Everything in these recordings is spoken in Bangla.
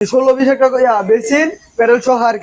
ষোলো বিশ একটা বেসিন প্যারেল সহ আর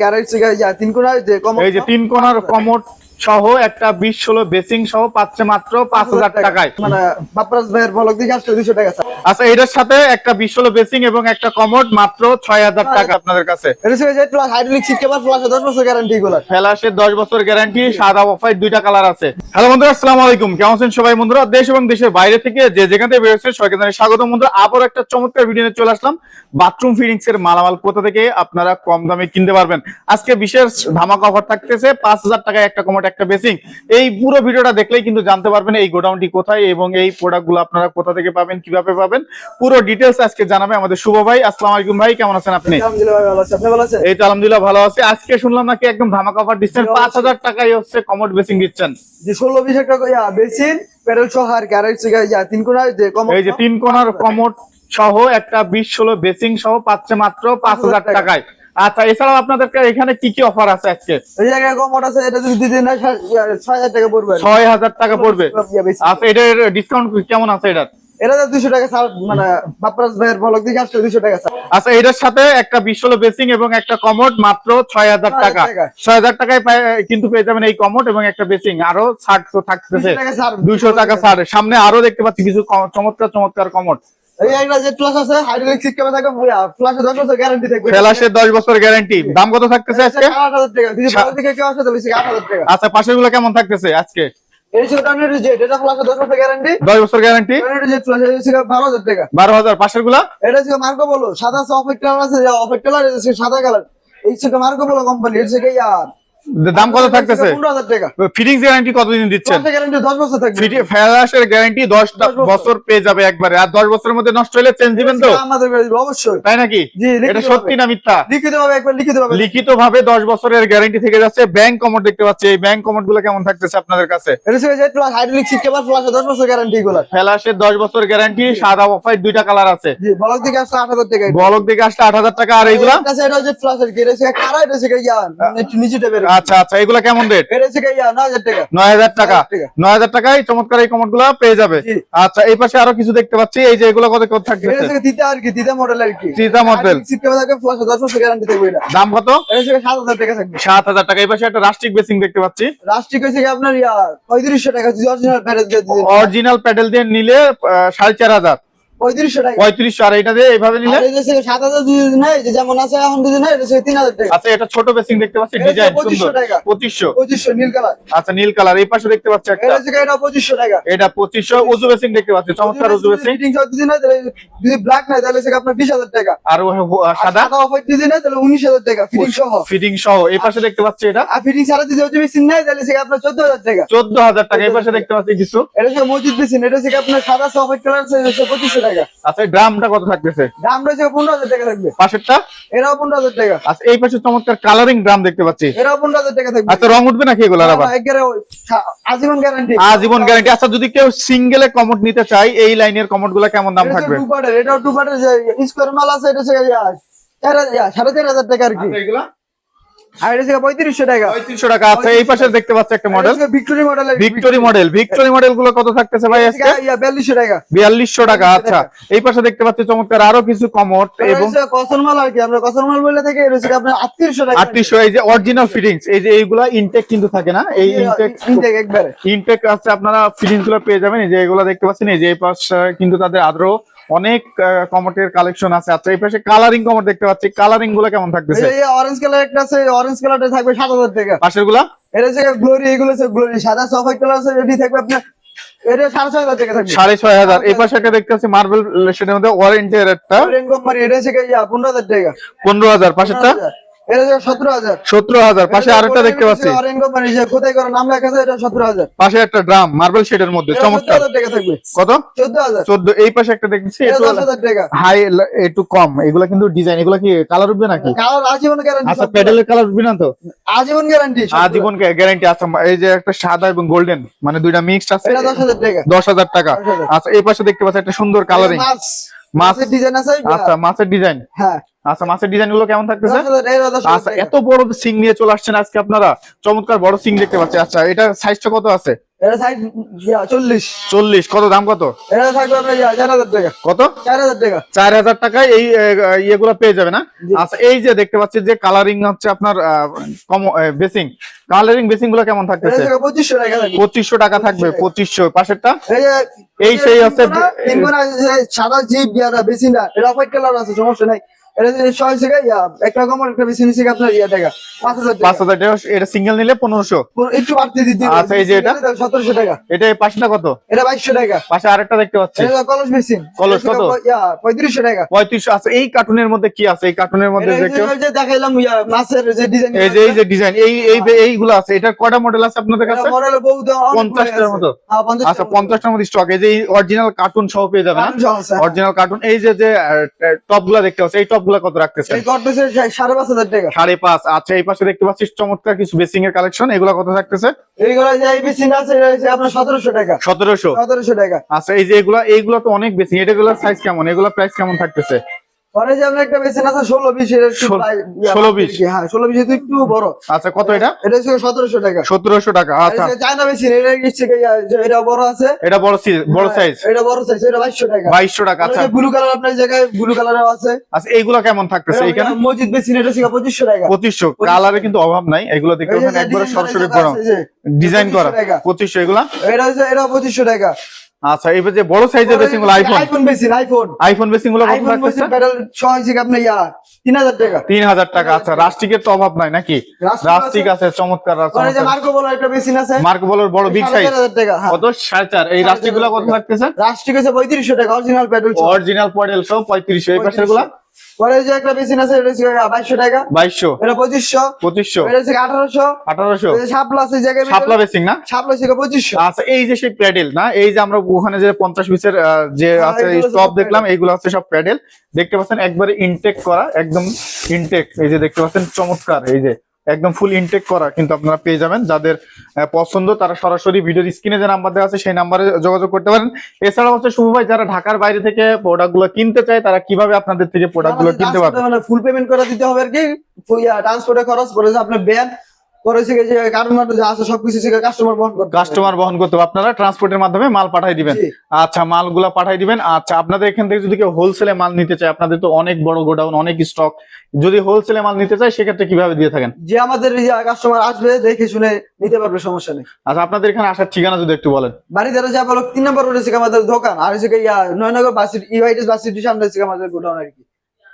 তিন কোনার যে কম এই যে তিন কোনার কমোড সহ একটা বিশ ষোলো বেসিং সহ পাচ্ছে মাত্র পাঁচ হাজার টাকায়। মানে বাপরাজ ভাইয়ের বলক দিকে আসলে দুশো টাকা আচ্ছা এটার সাথে একটা বিশ ষোলো বেসিং এবং একটা কমোড মাত্র ছয় হাজার টাকা আপনাদের কাছে। এটা প্লাস হাইড্রোলিক সিট কেবল প্লাস দশ বছর গ্যারান্টি গুলো ফ্ল্যাশের দশ বছর গ্যারান্টি সাদা দুইটা কালার আছে। হ্যালো বন্ধুরা আসসালামু আলাইকুম। কেমন আছেন সবাই বন্ধুরা? দেশ এবং দেশের বাইরে থেকে যে যেখান থেকে বেরোচ্ছে সবাইকে জানাই স্বাগত বন্ধুরা। আবার একটা চমৎকার ভিডিও নিয়ে চলে আসলাম। বাথরুম ফিটিংস এর মালামাল কোথা থেকে আপনারা কম দামে কিনতে পারবেন? আজকে বিশেষ ধামাকা অফার থাকতেছে পাঁচ হাজার টাকায় একটা কমোড একটা বেসিং। এই পুরো ভিডিওটা দেখলেই কিন্তু জানতে পারবেন এই গোডাউনটি কোথায় এবং এই প্রোডাক্টগুলো আপনারা কোথা থেকে পাবেন কীভাবে পাবেন। পুরো ডিটেলস আজকে জানাবে আমাদের শুভ ভাই। আসসালামু আলাইকুম ভাই কেমন আছেন আপনি? এই তো আলহামদুলিল্লাহ ভালো আছে। আজকে শুনলাম নাকি একদম ধামাকা অফার দিচ্ছেন। পাঁচ হাজার টাকাই হচ্ছে কমোড বেসিং দিচ্ছেন। যে ষোলো বিশ বেসিন প্যারেল সহ আর কি। আর হচ্ছে গিয়ে তিন কোনা যে এই যে তিন কোনার কমোড সহ একটা বিশ ষোলো বেসিং সহ পাচ্ছে মাত্র পাঁচ হাজার টাকায়। আচ্ছা এছাড়াও আপনাদের এখানে কি কি অফার আছে আজকে? এই জায়গায় কমোড আছে এটা যদি দিতে না টাকা পড়বে। আর কি। ছয় হাজার টাকা পড়বে। আচ্ছা এটার ডিসকাউন্ট কেমন আছে এটার? এটা তো টাকা ছাড় মানে বাপরাজ ভাইয়ের বলক দিকে আসলে টাকা স্যার আচ্ছা এটার সাথে একটা বিশ ষোলো বেসিং এবং একটা কমোড মাত্র ছয় হাজার টাকা। 6,000 ছয় হাজার টাকায় কিন্তু পেয়ে যাবেন এই কমোড এবং একটা বেসিং। আরও ছাড় তো থাকতেছে। 200 টাকা ছাড়। সামনে আরও দেখতে পাচ্ছি কিছু চমৎকার চমৎকার কমোড। এই একটা প্লাস আছে হাইড্রোলিক বছর গ্যারান্টি থাকবে। ফ্ল্যাশের দশ বছর গ্যারান্টি দাম কত থাকতেছে আজকে? আট হাজার টাকা। দিকে কেউ আসে আচ্ছা পাশেরগুলো কেমন থাকতেছে আজকে? বছর গ্যারান্টি টাকা। বারো হাজার পাশেরগুলা? এটা ছিল মার্কো বলো সাদা কালার আছে সাদা কালার এই ছিল মার্কো বলো কোম্পানি এর থেকে ইয়ার দাম কত থাকতেছে? ফিটিংস গ্যারান্টি কতদিন দিচ্ছেন? গ্যারান্টি দশ বছর পেয়ে যাবে একবারে। আর দশ বছরের মধ্যে নষ্ট হলে চেঞ্জ দিবেন তো? অবশ্যই। তাই নাকি? এটা। সত্যি না মিথ্যা? লিখিত ভাবে দশ বছরের গ্যারান্টি থেকে যাচ্ছে। ব্যাংক কমোড দেখতে পাচ্ছি। এই ব্যাংক কমোডগুলো কেমন থাকতেছে আপনাদের কাছে? দশ বছর গ্যারান্টি সাদা অফাইট দুইটা কালার আছে। বলক দিকে আসলে আট হাজার টাকা। বলক দিকে আসলে আট হাজার টাকা। আর এইগুলা? নিচে আচ্ছা আচ্ছা এগুলা কেমন রেট নয় হাজার টাকা। নয় হাজার টাকা। 9,000 নয় হাজার টাকায় চমৎকার এই গুলা পেয়ে যাবে। আচ্ছা এই পাশে আরও কিছু দেখতে পাচ্ছি। এই যে এগুলো কত কত থাকবে দাম কত? সাত হাজার টাকা সাত হাজার টাকা। এই পাশে একটা রাষ্ট্রিক বেসিং দেখতে পাচ্ছি। রাষ্ট্রিক আপনার পঁয়ত্রিশশো টাকা। অরিজিনাল প্যাডেল দিয়ে নিলে সাড়ে চার হাজার। পঁয়ত্রিশশো আর এটা দিয়ে এইভাবে নিলে? আর এই যে হচ্ছে সাত হাজার যদি নেয় যেমন আছে এখন যদি নেয় তিন হাজার টাকা। আচ্ছা এটা ছোট বেসিং দেখতে পাচ্ছি ডিজাইন সুন্দর। পঁচিশশো? পঁচিশশো নীল কালার। আচ্ছা নীল কালার। এই পাশে দেখতে পাচ্ছি একটা। এটা পঁচিশশো টাকা। এটা পঁচিশশো উজু বেসিং দেখতে পাচ্ছি চমৎকার উজু বেসিং যদি নেয় যদি ব্ল্যাক নেয় তাহলে হচ্ছে আপনার বিশ হাজার টাকা। আর সাদা? যদি তাহলে উনিশ হাজার টাকা ফিটিং সহ। ফিটিং সহ। এই পাশে দেখতে পাচ্ছি এটা। আর ফিটিং ছাড়া যদি তাহলে আপনার চোদ্দ হাজার টাকা। চোদ্দ হাজার টাকা। এই পাশে দেখতে পাচ্ছি কিছু। এটা হচ্ছে মসজিদ এটা আপনার সাদা সফেট কালার পঁচিশশো টাকা আচ্ছা এই ড্রামটা কত থাকতেছে? রয়েছে হাজার টাকা থাকবে। পাশেরটা? এরাও পনেরো হাজার টাকা। আচ্ছা এই পাশে চমৎকার কালারিং ড্রাম দেখতে পাচ্ছি। এরাও পনেরো হাজার টাকা থাকবে। আচ্ছা রং উঠবে নাকি এগুলো আবার? একেবারে আজীবন গ্যারান্টি আজীবন গ্যারান্টি আচ্ছা যদি কেউ সিঙ্গেলে কমোড নিতে চায় এই লাইনের কমোডগুলো কেমন দাম থাকবে? টু পার্টের এটাও টু পার্টের স্কোয়ার মাল আছে এটা সাড়ে চার হাজার টাকা আর কি। এগুলা? আর এটা হচ্ছে পঁয়ত্রিশশো টাকা। পঁয়ত্রিশশো টাকা। আচ্ছা এই পাশে দেখতে পাচ্ছি একটা model Victory model Victory model Victory মডেলগুলো কত থাকতেছে ভাই আজকে? বিয়াল্লিশশো টাকা। বিয়াল্লিশশো টাকা আচ্ছা। এই পাশে দেখতে পাচ্ছি চমৎকার আরও কিছু কমোড এবং কসন আর কি। আমরা কসন মাল বলে থাকি এটা হচ্ছে আপনার আটত্রিশশো টাকা। আটত্রিশশো এই যে অরিজিনাল ফিটিংস এই যে এইগুলা ইনটেক কিন্তু থাকে না? এই ইনটেক ইনটেক একবারে। ইনটেক আছে আপনারা ফিটিংসগুলো পেয়ে যাবেন। এই যে এগুলো দেখতে পাচ্ছেন এই যে এই পাশ কিন্তু তাদের আরও অনেক কমোটের কালেকশন আছে। আচ্ছা এই পাশে কালারিং কমোট দেখতে পাচ্ছি। কালারিংগুলো কেমন থাকতেছে? অরেঞ্জ কালার একটা আছে অরেঞ্জ কালারটা থাকবে সাত হাজার টাকা। পাশেরগুলা? এটা যে গ্লোরি এগুলো হচ্ছে গ্লোরি সাদা সফট কালার আছে এটি থাকবে আপনার এটা সাড়ে ছয় হাজার টাকা থাকবে। সাড়ে ছয় হাজার। এই পাশে একটা দেখতে পাচ্ছি মার্বেল মধ্যে অরেঞ্জের একটা। কোম্পানি এটা টাকা। পনেরো হাজার। পাশেরটা? এটা হচ্ছে সতেরো হাজার। সতেরো হাজার পাশে আরেকটা দেখতে পাচ্ছি। পাশে একটা ড্রাম মার্বেল শেডের মধ্যে চমৎকার। কত? চোদ্দ এই পাশে একটা দেখছি হাই একটু কম। এগুলা কিন্তু ডিজাইন এগুলা কি কালার উঠবে নাকি? আজীবন গ্যারান্টি আচ্ছা প্যাডেলের কালার উঠবে না তো? আজীবন গ্যারান্টি আজীবন গ্যারান্টি আছে এই যে একটা সাদা এবং গোল্ডেন মানে দুইটা মিক্সড আছে? দশ হাজার টাকা। আচ্ছা এই পাশে দেখতে পাচ্ছি একটা সুন্দর কালারিং মাছ মাছ মাছের ডিজাইন আছে আচ্ছা মাছের ডিজাইন হ্যাঁ। আচ্ছা মাছের ডিজাইনগুলো কেমন থাকতেছে? আচ্ছা এত বড় সিং নিয়ে চলে আসছেন আজকে আপনারা। চমৎকার বড় সিং দেখতে পাচ্ছি। আচ্ছা এটা সাইজটা কত আছে? চল্লিশ। কত দাম কত? চার হাজার কত? চার টাকায় এই ইয়েগুলো পেয়ে যাবে না আচ্ছা এই যে দেখতে পাচ্ছি যে কালারিং হচ্ছে আপনার বেসিং কালারিং বেসিং। গুলো কেমন থাকতেছে? পঁচিশশো টাকা থাকবে। পঁচিশশো পাশেরটা? এই সেই আছে সাদা জিপ এটা হোয়াইট কালার আছে সমস্যা নাই। এটা ছয় ইয়া একটা কমন একটা বেশি নিচে আপনার ইয়া টাকা পাঁচ হাজার পাঁচ হাজার টাকা এটা সিঙ্গেল নিলে পনেরোশো। একটু বাড়তি দিতে আচ্ছা, এই যে এটা? সতেরোশো টাকা। এটা এই কত? এটা বাইশশো টাকা। পাশে আরেকটা দেখতে পাচ্ছি। কলস মেশিন। কলস কত? পঁয়ত্রিশশো টাকা। পঁয়ত্রিশশো আছে এই কার্টুনের মধ্যে কি আছে? এই কার্টুনের মধ্যে দেখাইলাম ইয়া মাছের যে ডিজাইন এই যে এই যে ডিজাইন এই এই এইগুলো আছে। এটার কয়টা মডেল আছে আপনাদের কাছে? মডেল বহুত পঞ্চাশটার মতো। হ্যাঁ পঞ্চাশ আচ্ছা পঞ্চাশটার মধ্যে স্টক এই যে অরিজিনাল কার্টুন সহ পেয়ে যাবে হ্যাঁ। অরিজিনাল কার্টুন এই যে যে টপগুলা দেখতে পাচ্ছি এই টপ গুলা কত রাখতেছেন? সাড়ে পাঁচ হাজার টাকা। সাড়ে পাঁচ আচ্ছা এই পাশে দেখতে পাচ্ছিস চমৎকার কিছু বেসিং এর কালেকশন এগুলা কত থাকতেছে? এইগুলা যে এই মেশিন আছে আপনার সতেরোশো টাকা। সতেরোশো। সতেরোশো টাকা। আচ্ছা এই যে এগুলা এইগুলা তো অনেক বেশি এটাগুলোর সাইজ কেমন? এগুলা প্রাইস কেমন থাকতেছে? পরে যে আপনার একটা মেশিন আছে ষোলো বিশ এটা ষোলো- বিশ? হ্যাঁ ষোলো বিশ একটু বড়। আচ্ছা কত এটা? এটা সতেরোশো টাকা। সতেরোশো টাকা আচ্ছা। চায়না এটা এটা বড় আছে? এটা বড় size- বড় সাইজ হ্যাঁ, এটা বড় সাইজ এটা বাইশশো টাকা। বাইশশো টাকা আচ্ছা। ব্লু কালার আপনার জায়গায় ব্লু কালারও আছে। আচ্ছা এইগুলা কেমন থাকতেছে এখানে? মসজিদ এটা পঁচিশশো টাকা। পঁচিশশো। কালারে কিন্তু অভাব নাই এগুলো দেখতে একবারে সরাসরি ডিজাইন করা পঁচিশশো এগুলা? এটা হচ্ছে এটা পঁচিশশো টাকা। আচ্ছা এই যে বড় সাইজের বেসিংগুলো iPhone iPhone basin iPhone iPhone বেসিংগুলো কত মেশিন প্যাডেল সহ হচ্ছে কি আপনার ইয়া তিন হাজার টাকা। তিন হাজার টাকা আচ্ছা রাস্টিকের তো অভাব নাই নাকি? রাস্টিক রাস্টিক আছে। চমৎকার পরে যে মার্কো বলার একটা বেসিং আছে। মার্ক বলার বড় বিগ সাইজ হ্যাঁ। কত? সাড়ে চার। এই রাস্টিকগুলো কত থাকতেছে? রাষ্ট্রিক আছে পঁয়ত্রিশশো টাকা অরিজিনাল পেট্রোল অরিজিনাল পয়েল সহ পঁয়ত্রিশশো। এই পাশেরগুলা পরে যে একটা মেশিন আছে এটা হচ্ছে বাইশশো টাকা। এটা এটা হচ্ছে আছে জায়গায় শাপলা বেসিং না? থেকে আচ্ছা এই যে সেই প্যাডেল না? এই যে আমরা ওখানে যে পিসের যে হ্যাঁ, আছে এগুলো সব টপ paddle। দেখলাম এইগুলো আছে সব প্যাডেল। দেখতে পাচ্ছেন একবারে ইনটেক করা একদম ইনটেক এই যে দেখতে পাচ্ছেন চমৎকার এই যে। একদম ফুল ইনটেক করা কিন্তু আপনারা পেয়ে যাবেন। যাদের পছন্দ তারা সরাসরি ভিডিওর স্ক্রিনে যে নাম্বার দেওয়া আছে সেই নাম্বারে যোগাযোগ করতে পারেন। এছাড়াও হচ্ছে শুভ ভাই যারা ঢাকার বাইরে থেকে প্রোডাক্টগুলো কিনতে চায় তারা কীভাবে আপনাদের থেকে প্রোডাক্টগুলো কিনতে পারবে? ফুল পেমেন্ট করে দিতে হবে আর কি। ট্রান্সপোর্টের খরচ করে যে আপনার ব্যান পরে হচ্ছে যে কার্টুন মার্টন যা আছে সবকিছু থেকে কাস্টমার বহন করতে কাস্টমার বহন করতে আপনারা ট্রান্সপোর্টের মাধ্যমে মাল পাঠাই দিবেন। আচ্ছা মালগুলা পাঠাই দিবেন। আচ্ছা আপনাদের এখান থেকে যদি কেউ হোলসেলে মাল নিতে চায় আপনাদের তো অনেক বড় গোডাউন অনেক স্টক যদি হোলসেলে মাল নিতে চায় সেক্ষেত্রে কীভাবে দিয়ে থাকেন? যে আমাদের কাস্টমার আসবে দেখে শুনে নিতে পারবে সমস্যা নেই। আচ্ছা আপনাদের এখানে আসার ঠিকানা যদি একটু বলেন। বাড়ি দ্বারা যা বলো তিন নম্বর রোড আমাদের দোকান আর হচ্ছে নয়নগর বাসি ইভাইটিস বাসিটির সামনে হচ্ছে আমাদের গোডাউন আর কি।